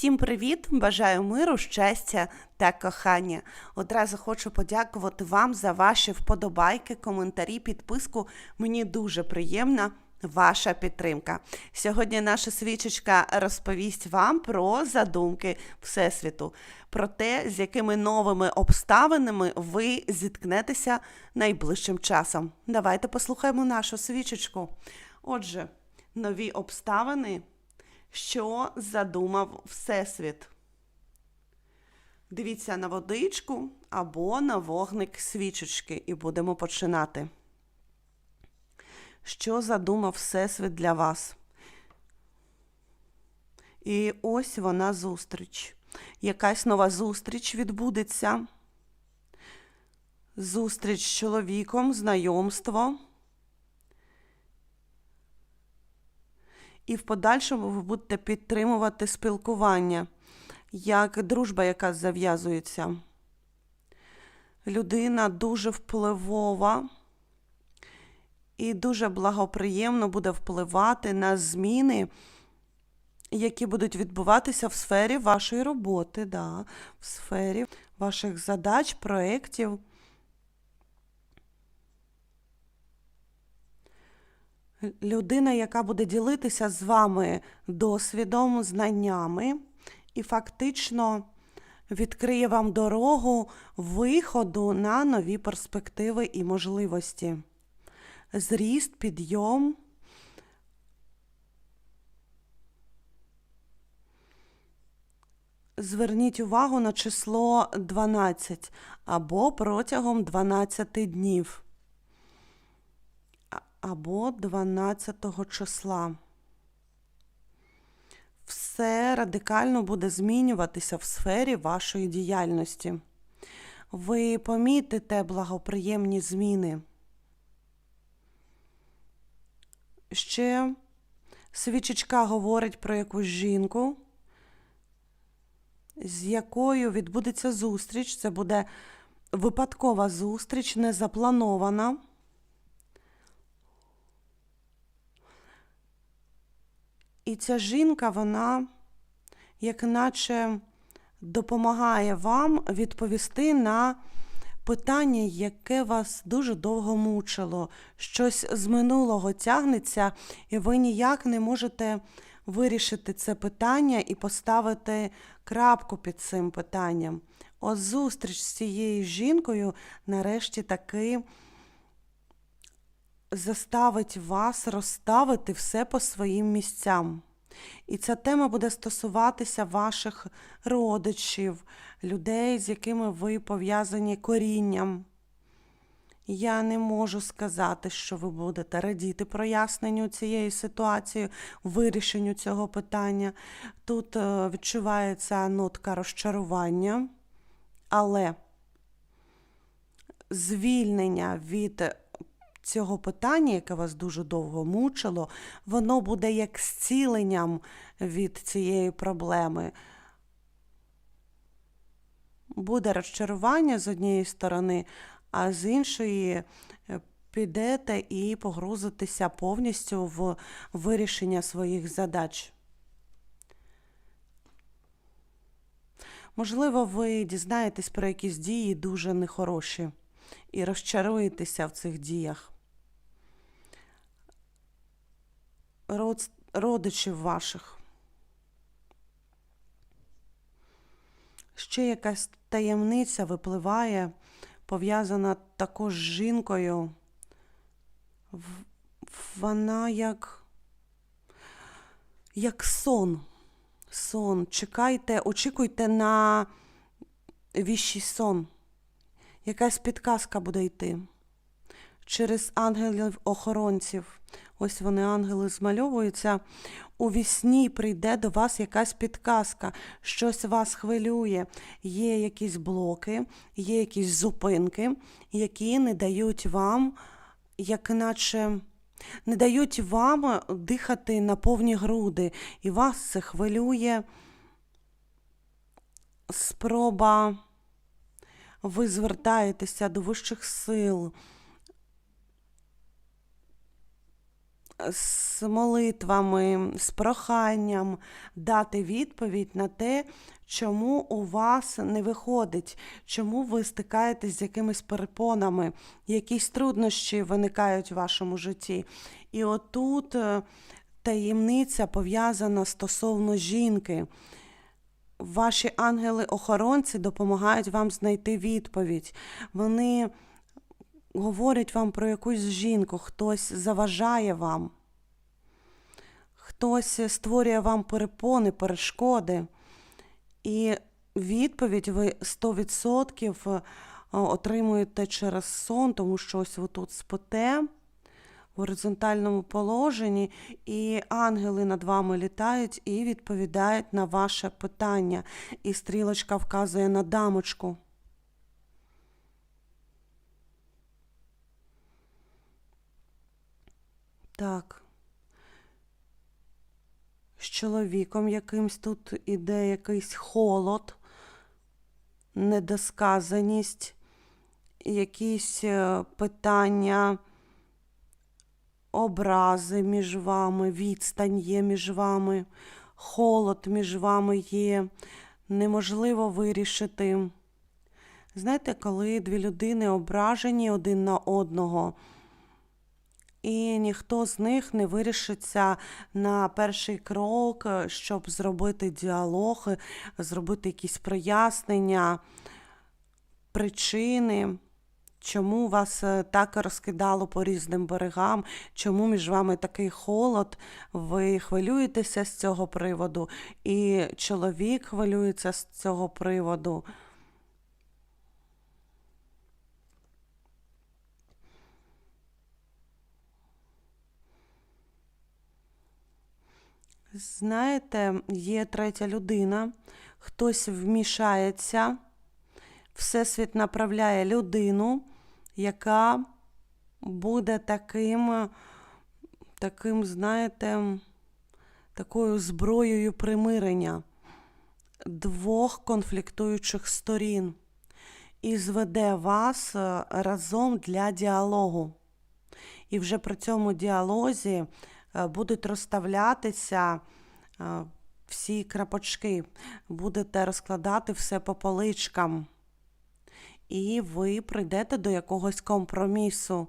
Всім привіт! Бажаю миру, щастя та кохання. Одразу хочу подякувати вам за ваші вподобайки, коментарі, підписку. Мені дуже приємна ваша підтримка. Сьогодні наша свічечка розповість вам про задумки Всесвіту, про те, з якими новими обставинами ви зіткнетеся найближчим часом. Давайте послухаємо нашу свічечку. Отже, нові обставини що задумав Всесвіт. Дивіться на водичку або на вогник свічечки, і будемо починати. Що задумав Всесвіт для вас? І ось вона зустріч. Якась нова зустріч відбудеться. Зустріч з чоловіком, знайомство. І в подальшому ви будете підтримувати спілкування, як дружба, яка зав'язується. Людина дуже впливова і дуже благоприємно буде впливати на зміни, які будуть відбуватися в сфері вашої роботи, да, в сфері ваших задач, проєктів. Людина, яка буде ділитися з вами досвідом, знаннями, і фактично відкриє вам дорогу виходу на нові перспективи і можливості. Зріст, підйом. Зверніть увагу на число 12 або протягом 12 днів або 12 числа. Все радикально буде змінюватися в сфері вашої діяльності. Ви помітите благоприємні зміни. Ще свічечка говорить про якусь жінку, з якою відбудеться зустріч. Це буде випадкова зустріч, не запланована. І ця жінка, вона, як наче, допомагає вам відповісти на питання, яке вас дуже довго мучило. Щось з минулого тягнеться, і ви ніяк не можете вирішити це питання і поставити крапку під цим питанням. От зустріч з цією жінкою нарешті таки заставить вас розставити все по своїм місцям. І ця тема буде стосуватися ваших родичів, людей, з якими ви пов'язані корінням. Я не можу сказати, що ви будете радіти проясненню цієї ситуації, вирішенню цього питання. Тут е, відчувається нотка розчарування, але звільнення від цього питання, яке вас дуже довго мучило, воно буде як зціленням від цієї проблеми. Буде розчарування з однієї сторони, а з іншої е, підете і погрузитеся повністю в вирішення своїх задач. Можливо, ви дізнаєтесь про якісь дії дуже нехороші і розчаруєтеся в цих діях. Род... Родичів ваших. Ще якась таємниця випливає, пов'язана також з жінкою. Вона як як сон. Сон. Чекайте, очікуйте на віщий сон якась підказка буде йти через ангелів-охоронців. Ось вони, ангели, змальовуються. У вісні прийде до вас якась підказка, щось вас хвилює. Є якісь блоки, є якісь зупинки, які не дають вам, як наче не дають вам дихати на повні груди. І вас це хвилює спроба ви звертаєтеся до вищих сил, з молитвами, з проханням дати відповідь на те, чому у вас не виходить, чому ви стикаєтесь з якимись перепонами, якісь труднощі виникають в вашому житті. І отут е, таємниця пов'язана стосовно жінки. Ваші ангели-охоронці допомагають вам знайти відповідь. Вони говорять вам про якусь жінку, хтось заважає вам, хтось створює вам перепони, перешкоди. І відповідь ви 100% е, отримуєте через сон, тому що ось ви тут спите горизонтальному положенні, і ангели над вами літають і відповідають на ваше питання. І стрілочка вказує на дамочку. Так. З чоловіком якимсь тут іде якийсь холод, недосказаність, якісь е, питання, образи між вами, відстань є між вами, холод між вами є, неможливо вирішити. Знаєте, коли дві людини ображені один на одного, і ніхто з них не вирішиться на перший крок, щоб зробити діалог, зробити якісь прояснення, причини, чому вас е, так розкидало по різним берегам, чому між вами такий холод, ви хвилюєтеся з цього приводу, і чоловік хвилюється з цього приводу. Знаєте, є третя людина, хтось вмішається, Всесвіт направляє людину, яка буде таким, таким, знаєте, такою зброєю примирення двох конфліктуючих сторін і зведе вас е, разом для діалогу. І вже при цьому діалозі е, будуть розставлятися е, всі крапочки, будете розкладати все по поличкам. І ви прийдете до якогось компромісу,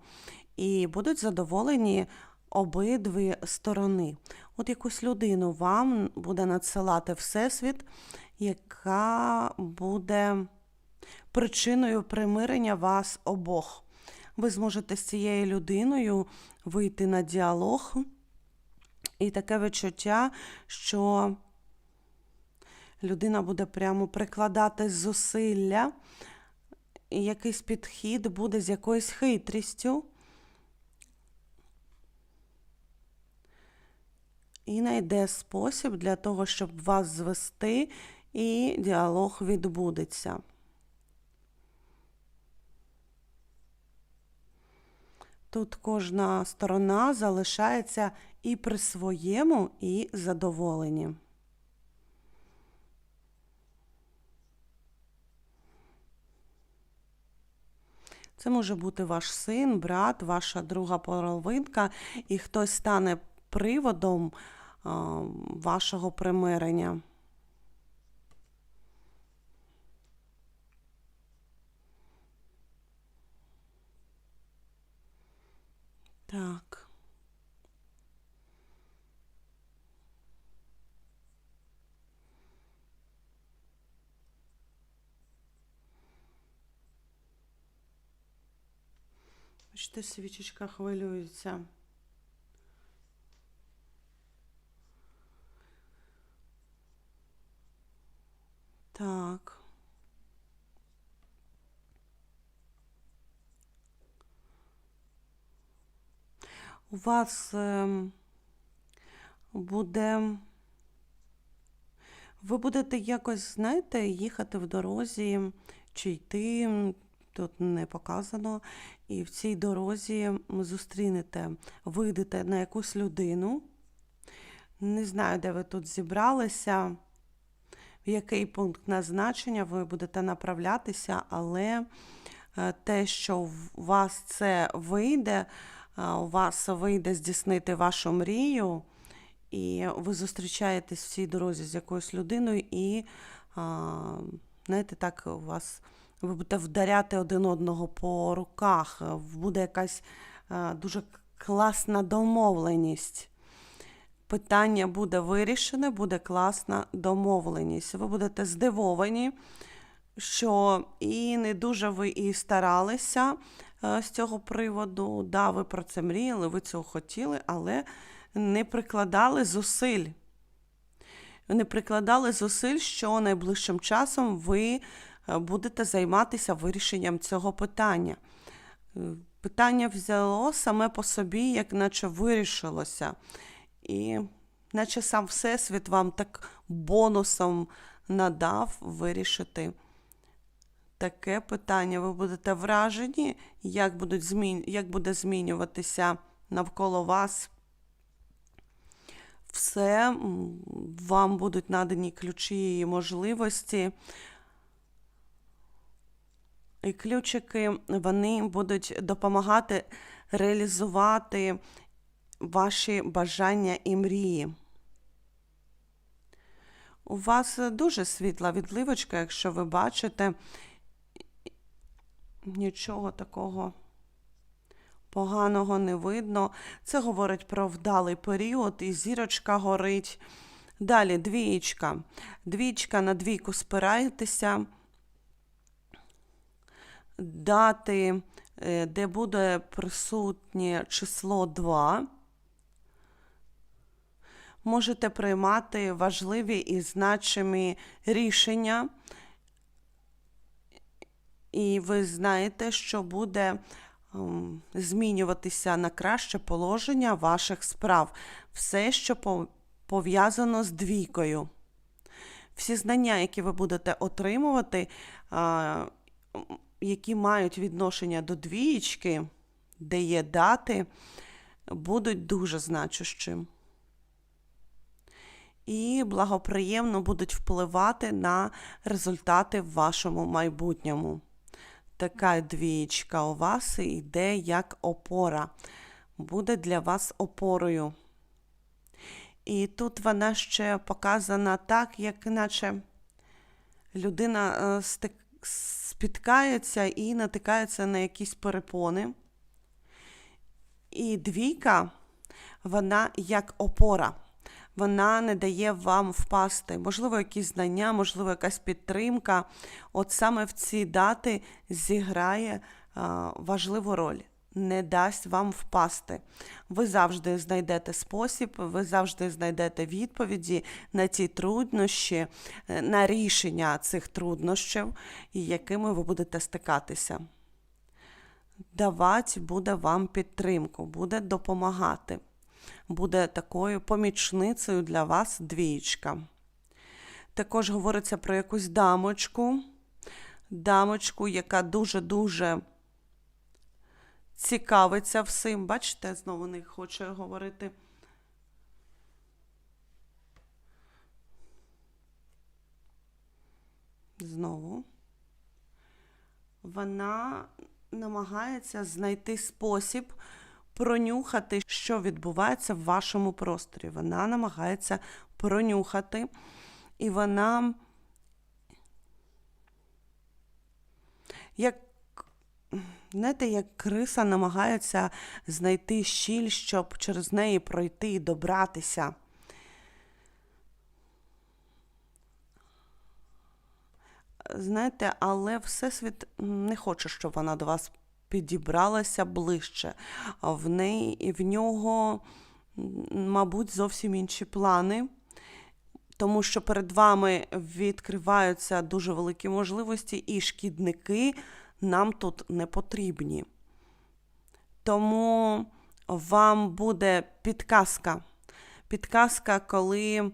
і будуть задоволені обидві сторони. От якусь людину вам буде надсилати Всесвіт, яка буде причиною примирення вас обох. Ви зможете з цією людиною вийти на діалог, і таке відчуття, що людина буде прямо прикладати зусилля, якийсь підхід буде з якоюсь хитрістю. І знайде спосіб для того, щоб вас звести, і діалог відбудеться. Тут кожна сторона залишається і при своєму, і задоволенні. Це може бути ваш син, брат, ваша друга половинка, і хтось стане приводом вашого примирення. Так. Бачите, свічечка хвилюється. Так. У вас буде. Ви будете якось, знаєте, їхати в дорозі чи йти тут не показано. І в цій дорозі зустрінете, вийдете на якусь людину. Не знаю, де ви тут зібралися, в який пункт назначення ви будете направлятися, але е, те, що у вас це вийде, у вас вийде здійснити вашу мрію, і ви зустрічаєтесь в цій дорозі з якоюсь людиною, і, знаєте, так, у вас ви будете вдаряти один одного по руках, е, буде якась дуже класна домовленість. Питання буде вирішене, буде класна домовленість. Ви будете здивовані, що і не дуже ви і старалися е, з цього приводу. Да, ви про це мріяли, ви цього хотіли, але не прикладали зусиль. Не прикладали зусиль, що найближчим часом ви е, будете займатися вирішенням цього питання. Е, Питання взяло саме по собі, як наче вирішилося. І наче сам Всесвіт вам так бонусом надав вирішити таке питання. Ви будете вражені, як, будуть змін... як буде змінюватися навколо вас все, вам будуть надані ключі і можливості. І ключики вони будуть допомагати реалізувати ваші бажання і мрії. У вас дуже світла відливочка, якщо ви бачите, нічого такого поганого не видно. Це говорить про вдалий період, і зірочка горить. Далі двієчка. Двічка на двійку спирайтеся. Дати, е, де буде присутнє число 2. Можете приймати важливі і значимі рішення. І ви знаєте, що буде ем, змінюватися на краще положення ваших справ. Все, що пов'язано з двійкою. Всі знання, які ви будете отримувати, які мають відношення до двієчки, де є дати, будуть дуже значущим. І благоприємно будуть впливати на результати в вашому майбутньому. Така двієчка у вас йде як опора, буде для вас опорою. І тут вона ще показана так, як наче людина е, стик, спіткається і натикається на якісь перепони. І двійка, вона як опора. Вона не дає вам впасти. Можливо, якісь знання, можливо, якась підтримка. От саме в ці дати зіграє важливу роль. Не дасть вам впасти. Ви завжди знайдете спосіб, ви завжди знайдете відповіді на ті труднощі, е, на рішення цих труднощів, якими ви будете стикатися. Давати буде вам підтримку, буде допомагати буде такою помічницею для вас двієчка. Також говориться про якусь дамочку, дамочку, яка дуже-дуже цікавиться всім. Бачите, знову не хоче говорити. Знову. Вона намагається знайти спосіб пронюхати, що відбувається в вашому просторі. Вона намагається пронюхати, і вона, як, знаєте, як криса намагається знайти щіль, щоб через неї пройти і добратися. Знаєте, але Всесвіт не хоче, щоб вона до вас підібралася ближче. В неї і в нього, мабуть, зовсім інші плани, тому що перед вами відкриваються дуже великі можливості, і шкідники нам тут не потрібні. Тому вам буде підказка. Підказка, коли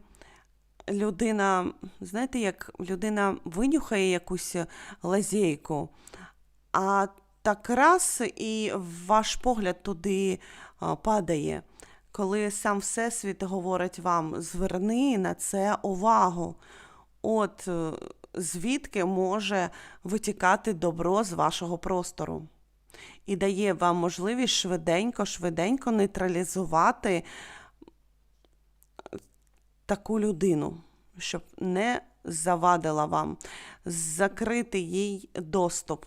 людина, знаєте, як людина винюхає якусь лазейку, а так раз і ваш погляд туди падає. Коли сам Всесвіт говорить вам, зверни на це увагу. От звідки може витікати добро з вашого простору. і дає вам можливість швиденько, швиденько нейтралізувати таку людину, щоб не завадила вам, закрити їй доступ.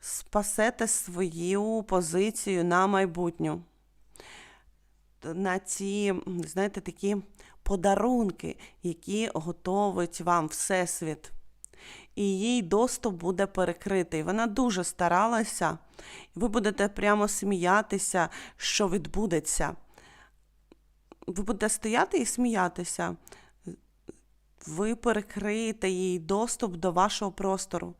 Спасете свою позицію на майбутню. На ці, знаєте, такі подарунки, які готовить вам Всесвіт. І їй доступ буде перекритий. Вона дуже старалася, ви будете прямо сміятися, що відбудеться. Ви будете стояти і сміятися. Ви перекриєте їй доступ до вашого простору.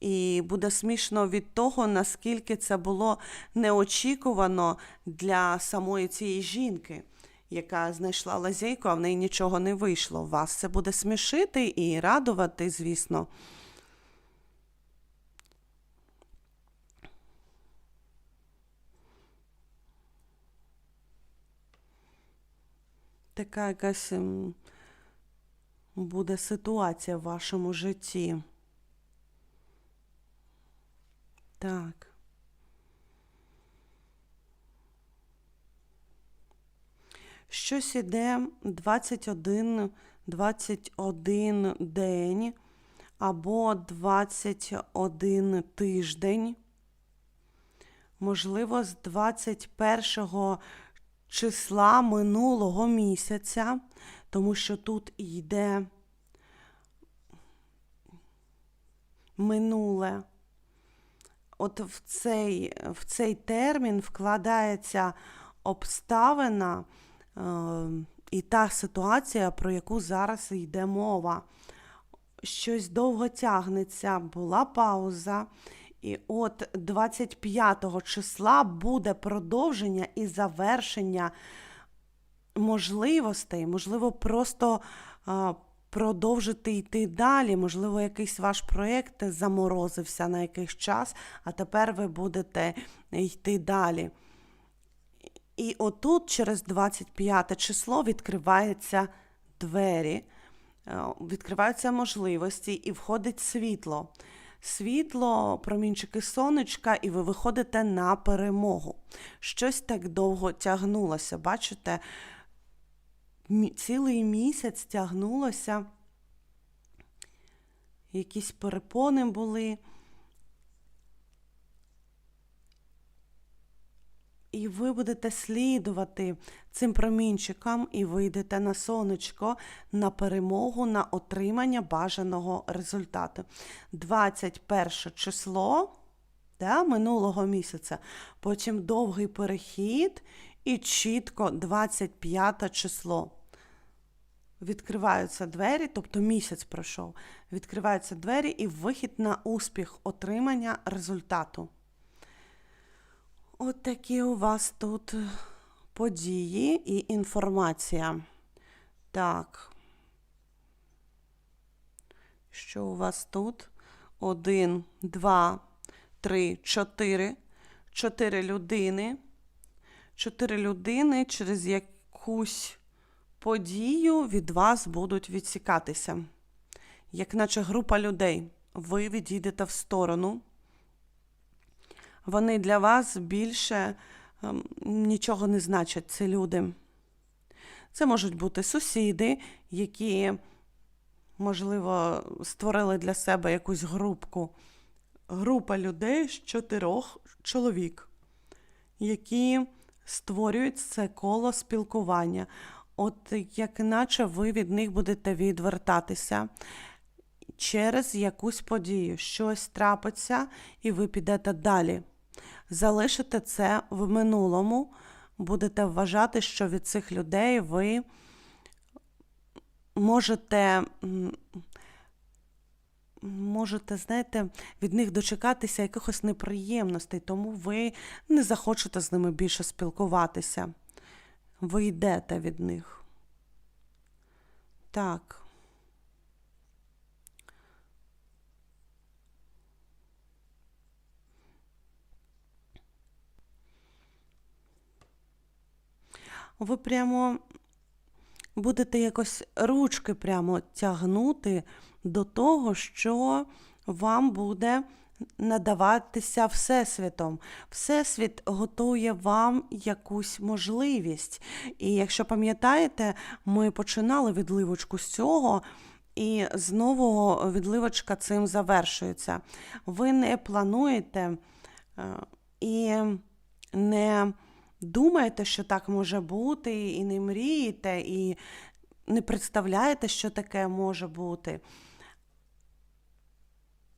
І буде смішно від того, наскільки це було неочікувано для самої цієї жінки, яка знайшла лазейку, а в неї нічого не вийшло. Вас це буде смішити і радувати, звісно. Така якась буде ситуація в вашому житті. Так. Щось іде 21, 21 день або 21 тиждень. Можливо, з 21 числа минулого місяця, тому що тут йде минуле от в цей, в цей термін вкладається обставина і та ситуація, про яку зараз йде мова. Щось довго тягнеться, була пауза. І от 25 числа буде продовження і завершення можливостей, можливо, просто е, продовжити йти далі. Можливо, якийсь ваш проєкт заморозився на якийсь час, а тепер ви будете йти далі. І отут, через 25 число, відкриваються двері, е, відкриваються можливості і входить світло. Світло, промінчики сонечка, і ви виходите на перемогу. Щось так довго тягнулося. Бачите, цілий місяць тягнулося, якісь перепони були. І ви будете слідувати цим промінчикам і вийдете на сонечко, на перемогу, на отримання бажаного результату. 21 число да, минулого місяця, потім довгий перехід і чітко 25 число. Відкриваються двері, тобто місяць пройшов. Відкриваються двері і вихід на успіх отримання результату. От такі у вас тут події і інформація. Так. Що у вас тут? Один, два, три, чотири. Чотири людини. Чотири людини через якусь подію від вас будуть відсікатися. Як наче група людей. Ви відійдете в сторону вони для вас більше ем, нічого не значать, ці люди. Це можуть бути сусіди, які, можливо, створили для себе якусь групку. Група людей з чотирьох чоловік, які створюють це коло спілкування. От як іначе ви від них будете відвертатися через якусь подію. Щось трапиться, і ви підете далі. Залишите це в минулому, будете вважати, що від цих людей ви можете, можете, знаєте, від них дочекатися якихось неприємностей, тому ви не захочете з ними більше спілкуватися. Ви йдете від них. Так. Ви прямо будете якось ручки прямо тягнути до того, що вам буде надаватися Всесвітом. Всесвіт готує вам якусь можливість. І якщо пам'ятаєте, ми починали відливочку з цього. І знову відливочка цим завершується. Ви не плануєте е, і не думаєте, що так може бути, і не мрієте, і не представляєте, що таке може бути.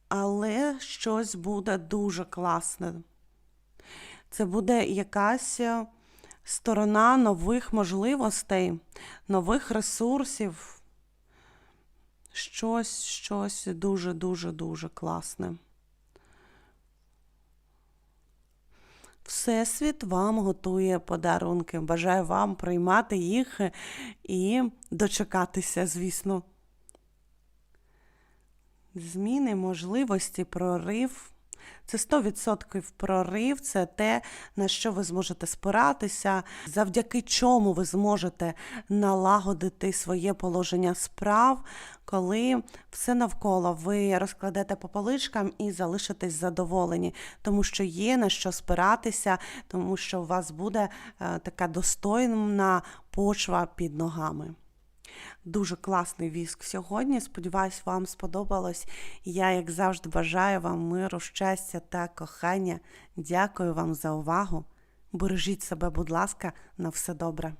Але щось буде дуже класне. Це буде якась е, сторона нових можливостей, нових ресурсів. Щось, щось дуже-дуже дуже класне. Всесвіт вам готує подарунки. Бажаю вам приймати їх і дочекатися, звісно. Зміни, можливості, прорив. Це 100% прорив, це те, на що ви зможете спиратися, завдяки чому ви зможете налагодити своє положення справ, коли все навколо ви розкладете по поличкам і залишитесь задоволені, тому що є на що спиратися, тому що у вас буде е, така достойна почва під ногами. Дуже класний віск сьогодні. Сподіваюсь, вам сподобалось. Я, як завжди, бажаю вам миру, щастя та кохання. Дякую вам за увагу. Бережіть себе, будь ласка, на все добре.